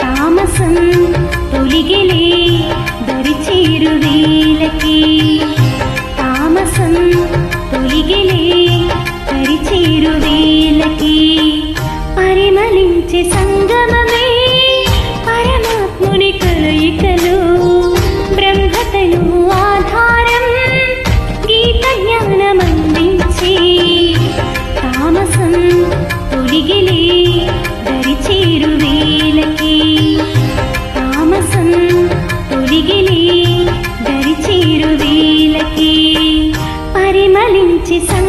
తామసం తొలిగిలే దరిచేరు వేలకి. తొడిగిలి దరిచీరు వీలకి పరిమళించి సం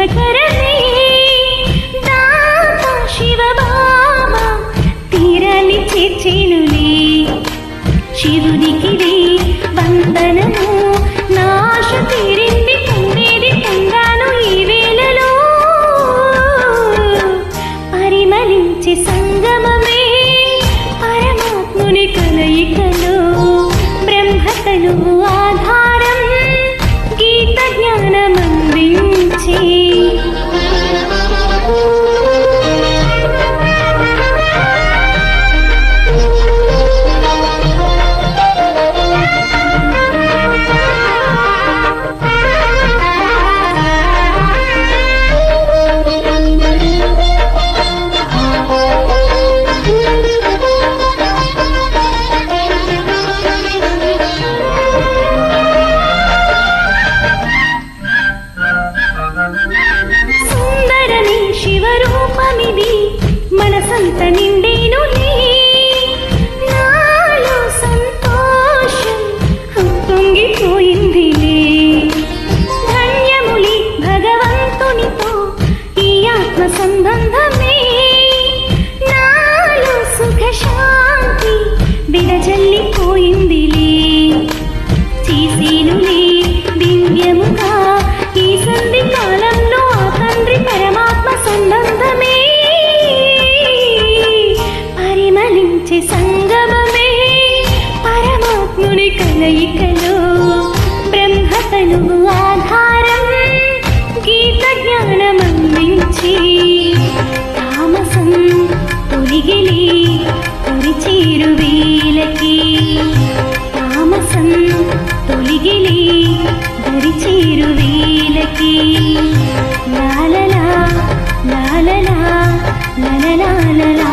శుభకరమే దాత శివబామ తీరాన్ని చేర్చేనులే శివునికి వందనము నాశ తీరింది పొందేది పొందాను ఈ వేళలో। పరిమళించే సంగమ శివరూపమిది. మనసంత నిండి కలయికలు బ్రహ్మ తనువు ఆధారం గీత జ్ఞానమందించి తామసం తొలిగిలి తొలి చీరువీలకి తామసం తొలిగిలి దరి లాలలా లాలలా లలలా